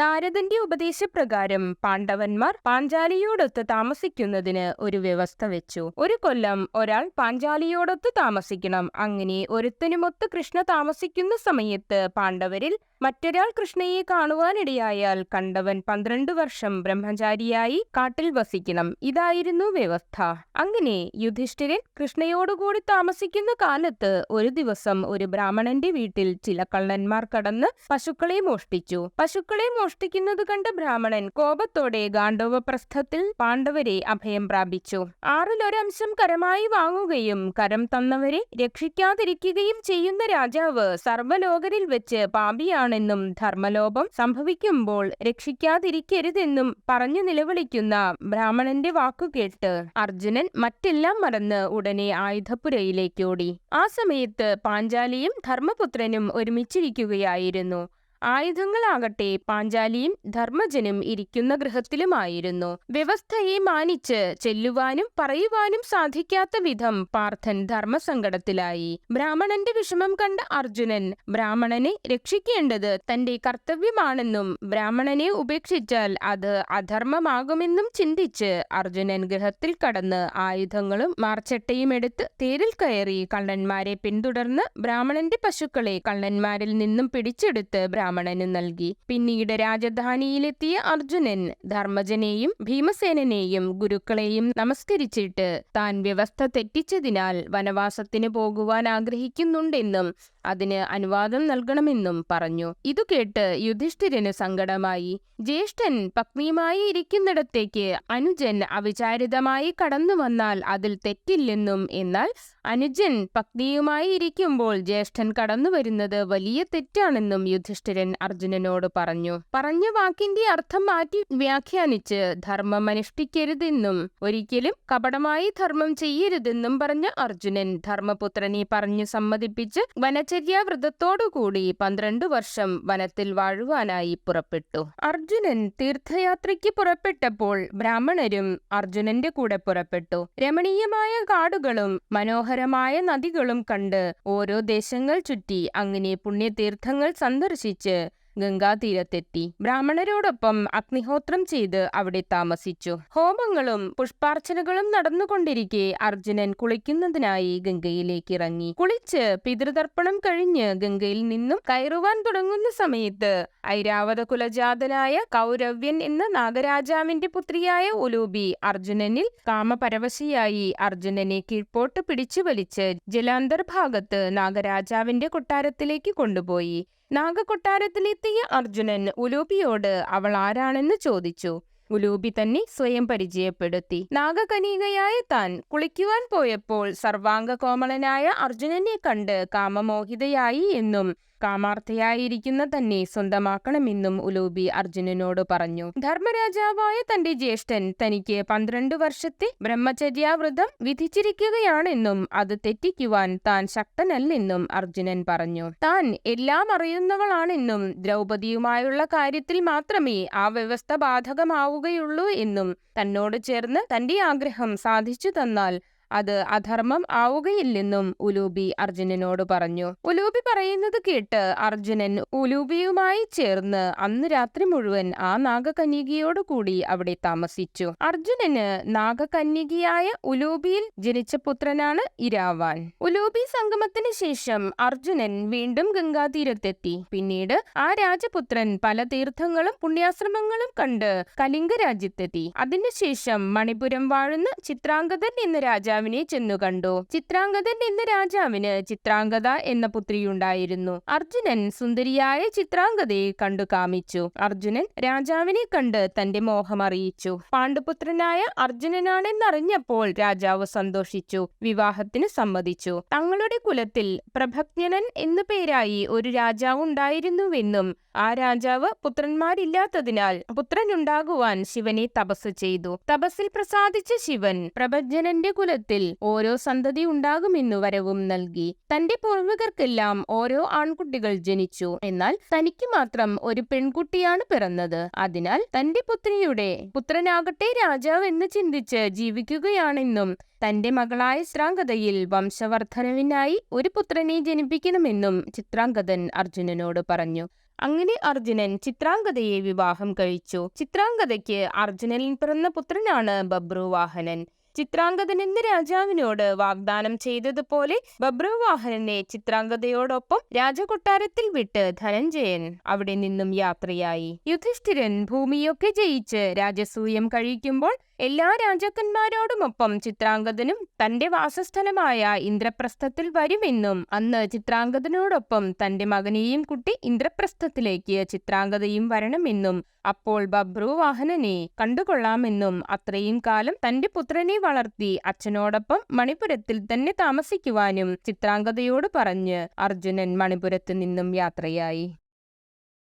നാരദന്റെ ഉപദേശപ്രകാരം പാണ്ഡവന്മാർ പാഞ്ചാലിയോടൊത്ത് താമസിക്കുന്നതിന് ഒരു വ്യവസ്ഥ വെച്ചു. ഒരു കൊല്ലം ഒരാൾ പാഞ്ചാലിയോടൊത്ത് താമസിക്കണം. അങ്ങനെ ഒരുത്തനുമൊത്ത് കൃഷ്ണ താമസിക്കുന്ന സമയത്ത് പാണ്ഡവരിൽ മറ്റൊരാൾ കൃഷ്ണയെ കാണുവാനിടയായാൽ കണ്ടവൻ പന്ത്രണ്ട് വർഷം ബ്രഹ്മചാരിയായി കാട്ടിൽ വസിക്കണം. ഇതായിരുന്നു വ്യവസ്ഥ. അങ്ങനെ യുധിഷ്ഠിരൻ കൃഷ്ണയോടുകൂടി താമസിക്കുന്ന കാലത്ത് ഒരു ദിവസം ഒരു ബ്രാഹ്മണന്റെ വീട്ടിൽ ചില കള്ളന്മാർ കടന്ന് പശുക്കളെ മോഷ്ടിച്ചു. പശുക്കളെ മോഷ്ടിക്കുന്നത് കണ്ട ബ്രാഹ്മണൻ കോപത്തോടെ ഗാണ്ഡവ പ്രസ്ഥത്തിൽ പാണ്ഡവരെ അഭയം പ്രാപിച്ചു. ആറിലൊരംശം കരമായി വാങ്ങുകയും കരം തന്നവരെ രക്ഷിക്കാതിരിക്കുകയും ചെയ്യുന്ന രാജാവ് സർവലോകരിൽ വെച്ച് പാപിയാണെന്നും ധർമ്മലോപം സംഭവിക്കുമ്പോൾ രക്ഷിക്കാതിരിക്കരുതെന്നും പറഞ്ഞു നിലവിളിക്കുന്ന ബ്രാഹ്മണന്റെ വാക്കുകേട്ട് അർജുനൻ മറ്റെല്ലാം മറന്ന് ഉടനെ ആയുധപ്പുരയിലേക്കോടി ആ സമയത്ത് പാഞ്ചാലിയും ധർമ്മപുത്രനും ഒരുമിച്ചിരിക്കുകയായിരുന്നു. ആയുധങ്ങളാകട്ടെ പാഞ്ചാലിയും ധർമ്മജനും ഇരിക്കുന്ന ഗൃഹത്തിലുമായിരുന്നു. വ്യവസ്ഥയെ മാനിച്ച് ചെല്ലുവാനും പറയുവാനും സാധിക്കാത്ത വിധം പാർത്ഥൻ ധർമ്മസങ്കടത്തിലായി. ബ്രാഹ്മണന്റെ വിഷമം കണ്ട അർജുനൻ ബ്രാഹ്മണനെ രക്ഷിക്കേണ്ടത് തന്റെ കർത്തവ്യമാണെന്നും ബ്രാഹ്മണനെ ഉപേക്ഷിച്ചാൽ അത് അധർമ്മമാകുമെന്നും ചിന്തിച്ച് അർജുനൻ ഗൃഹത്തിൽ കടന്ന് ആയുധങ്ങളും മാർച്ചട്ടയും എടുത്ത് തേരിൽ കയറി കള്ളന്മാരെ പിന്തുടർന്ന് ബ്രാഹ്മണന്റെ പശുക്കളെ കള്ളന്മാരിൽ നിന്നും പിടിച്ചെടുത്ത് ബ്രാഹ്മണന് നൽകി. പിന്നീട് രാജധാനിയിലെത്തിയ അർജുനൻ ധർമ്മജനെയും ഭീമസേനനെയും ഗുരുക്കളെയും നമസ്കരിച്ചിട്ട് താൻ വ്യവസ്ഥ തെറ്റിച്ചതിനാൽ വനവാസത്തിന് പോകുവാൻ ആഗ്രഹിക്കുന്നുണ്ടെന്നും അതിന് അനുവാദം നൽകണമെന്നും പറഞ്ഞു. ഇതു കേട്ട് യുധിഷ്ഠിരന് സങ്കടമായി. ജ്യേഷ്ഠൻ പത്നിയുമായി ഇരിക്കുന്നിടത്തേക്ക് അനുജൻ അവിചാരിതമായി കടന്നു വന്നാൽ അതിൽ തെറ്റില്ലെന്നും എന്നാൽ അനുജൻ പത്നിയുമായി ഇരിക്കുമ്പോൾ ജ്യേഷ്ഠൻ കടന്നു വരുന്നത് വലിയ തെറ്റാണെന്നും യുധിഷ്ഠിരൻ അർജുനനോട് പറഞ്ഞു. പറഞ്ഞ വാക്കിന്റെ അർത്ഥം മാറ്റി വ്യാഖ്യാനിച്ച് ധർമ്മം അനുഷ്ഠിക്കരുതെന്നും ഒരിക്കലും കപടമായി ധർമ്മം ചെയ്യരുതെന്നും പറഞ്ഞ അർജുനൻ ധർമ്മപുത്രനെ പറഞ്ഞു സമ്മതിപ്പിച്ച് വനചര്യാവ്രതത്തോടുകൂടി പന്ത്രണ്ട് വർഷം വനത്തിൽ വാഴുവാനായി പുറപ്പെട്ടു. അർജുനൻ തീർത്ഥയാത്രയ്ക്ക് പുറപ്പെട്ടപ്പോൾ ബ്രാഹ്മണരും അർജുനന്റെ കൂടെ പുറപ്പെട്ടു. രമണീയമായ കാടുകളും മനോഹരമായ നദികളും കണ്ട് ഓരോ ദേശങ്ങൾ ചുറ്റി അങ്ങനെ പുണ്യതീർത്ഥങ്ങൾ സന്ദർശിച്ച് ഗംഗാതീരത്തെത്തി. ബ്രാഹ്മണരോടൊപ്പം അഗ്നിഹോത്രം ചെയ്ത് അവിടെ താമസിച്ചു. ഹോമങ്ങളും പുഷ്പാർച്ചനകളും നടന്നുകൊണ്ടിരിക്കെ അർജുനൻ കുളിക്കുന്നതിനായി ഗംഗയിലേക്ക് ഇറങ്ങി കുളിച്ച് പിതൃതർപ്പണം കഴിഞ്ഞ് ഗംഗയിൽ നിന്നും കയറുവാൻ തുടങ്ങുന്ന സമയത്ത് ഐരാവത കുലജാതനായ കൗരവ്യൻ എന്ന നാഗരാജാവിന്റെ പുത്രിയായ ഉലൂബി അർജുനനിൽ കാമപരവശിയായി അർജുനനെ കീഴ്പോട്ട് പിടിച്ചു വലിച്ച് ജലാന്തർഭാഗത്ത് നാഗരാജാവിന്റെ കൊട്ടാരത്തിലേക്ക് കൊണ്ടുപോയി. നാഗകൊട്ടാരത്തിലെത്തിയ അർജുനൻ ഉലൂപിയോട് അവൾ ആരാണെന്ന് ചോദിച്ചു. ഉലൂപി തന്നെ സ്വയം പരിചയപ്പെടുത്തി. നാഗകനീകയായ താൻ കുളിക്കുവാൻ പോയപ്പോൾ സർവാംഗ കോമളനായ അർജുനനെ കണ്ട് കാമമോഹിതയായി എന്നും കാമാർത്ഥയായിരിക്കുന്ന തന്നെ സ്വന്തമാക്കണമെന്നും ഉലൂബി അർജുനനോട് പറഞ്ഞു. ധർമ്മരാജാവായ തന്റെ ജ്യേഷ്ഠൻ തനിക്ക് പന്ത്രണ്ട് വർഷത്തെ ബ്രഹ്മചര്യാവ്രതം വിധിച്ചിരിക്കുകയാണെന്നും അത് തെറ്റിക്കുവാൻ താൻ ശക്തനല്ലെന്നും അർജുനൻ പറഞ്ഞു. താൻ എല്ലാം അറിയുന്നവളാണെന്നും ദ്രൗപതിയുമായുള്ള കാര്യത്തിൽ മാത്രമേ ആ വ്യവസ്ഥ ബാധകമാവുകയുള്ളൂ എന്നും തന്നോട് ചേർന്ന് തന്റെ ആഗ്രഹം സാധിച്ചു തന്നാൽ അത് അധർമ്മം ആവുകയില്ലെന്നും ഉലൂബി അർജുനനോട് പറഞ്ഞു. ഉലൂബി പറയുന്നത് കേട്ട് അർജുനൻ ഉലൂബിയുമായി ചേർന്ന് അന്ന് രാത്രി മുഴുവൻ ആ നാഗകന്യകയോട് കൂടി അവിടെ താമസിച്ചു. അർജുനന് നാഗകന്യകയായ ഉലൂബിയിൽ ജനിച്ച പുത്രനാണ് ഇരാവാൻ. ഉലൂബി സംഗമത്തിന് ശേഷം അർജുനൻ വീണ്ടും ഗംഗാതീരത്തെത്തി. പിന്നീട് ആ രാജപുത്രൻ പല തീർത്ഥങ്ങളും പുണ്യാശ്രമങ്ങളും കണ്ട് കലിംഗ രാജ്യത്തെത്തി അതിനുശേഷം മണിപുരം വാഴുന്ന ചിത്രാംഗതൻ എന്ന രാജാവ് രാജാവിനെ ചെന്നു കണ്ടു. ചിത്രാംഗതൻ എന്ന രാജാവിന് ചിത്രാംഗത എന്ന പുത്രിയുണ്ടായിരുന്നു. അർജുനൻ സുന്ദരിയായ ചിത്രാംഗതയെ കണ്ടു കാമിച്ചു. അർജുനൻ രാജാവിനെ കണ്ട് തന്റെ മോഹം അറിയിച്ചു. പാണ്ഡുപുത്രനായ അർജുനനാണെന്നറിഞ്ഞപ്പോൾ രാജാവ് സന്തോഷിച്ചു. വിവാഹത്തിന് സമ്മതിച്ചു. തങ്ങളുടെ കുലത്തിൽ പ്രഭജ്ഞനൻ എന്നു പേരായി ഒരു രാജാവ് ഉണ്ടായിരുന്നുവെന്നും ആ രാജാവ് പുത്രന്മാരില്ലാത്തതിനാൽ പുത്രനുണ്ടാകുവാൻ ശിവനെ തപസ് ചെയ്തു. തപസ്സിൽ പ്രസാദിച്ച ശിവൻ പ്രഭജ്ഞനന്റെ കുലത്തിൽ വംശത്തിൽ ഓരോ സന്തതി ഉണ്ടാകുമെന്നു വരവും നൽകി. തന്റെ പൂർവികർക്കെല്ലാം ഓരോ ആൺകുട്ടികൾ ജനിച്ചു. എന്നാൽ തനിക്ക് മാത്രം ഒരു പെൺകുട്ടിയാണ് പിറന്നത്. അതിനാൽ തന്റെ പുത്രിയുടെ പുത്രനാകട്ടെ രാജാവ് എന്ന് ചിന്തിച്ച് ജീവിക്കുകയാണെന്നും തന്റെ മകളായ ചിത്രാംഗതയിൽ വംശവർദ്ധനവിനായി ഒരു പുത്രനെ ജനിപ്പിക്കണമെന്നും ചിത്രാംഗതൻ അർജുനനോട് പറഞ്ഞു. അങ്ങനെ അർജുനൻ ചിത്രാംഗതയെ വിവാഹം കഴിച്ചു. ചിത്രാംഗതയ്ക്ക് അർജുനനിൽ പിറന്ന പുത്രനാണ് ബബ്രുവാഹനൻ. ചിത്രാംഗതൻ എന്ന രാജാവിനോട് വാഗ്ദാനം ചെയ്തതുപോലെ ബബ്രുവാഹനെ ചിത്രാംഗതയോടൊപ്പം രാജകൊട്ടാരത്തിൽ വിട്ട് ധനഞ്ജയൻ അവിടെ നിന്നും യാത്രയായി. യുധിഷ്ഠിരൻ ഭൂമിയൊക്കെ ജയിച്ച് രാജസൂയം കഴിക്കുമ്പോൾ എല്ലാ രാജാക്കന്മാരോടുമൊപ്പം ചിത്രാംഗതനും തന്റെ വാസസ്ഥലമായ ഇന്ദ്രപ്രസ്ഥത്തിൽ വരുമെന്നും അന്ന് ചിത്രാംഗതനോടൊപ്പം തന്റെ മകനെയും കുട്ടി ഇന്ദ്രപ്രസ്ഥത്തിലേക്ക് ചിത്രാംഗതയും വരണമെന്നും അപ്പോൾ ബബ്രുവാഹനനെ കണ്ടുകൊള്ളാമെന്നും അത്രയും കാലം തന്റെ പുത്രനെ വളർത്തി അച്ഛനോടൊപ്പം മണിപുരത്തിൽ തന്നെ താമസിക്കുവാനും ചിത്രാംഗതയോട് പറഞ്ഞ് അർജുനൻ മണിപുരത്ത് നിന്നും യാത്രയായി.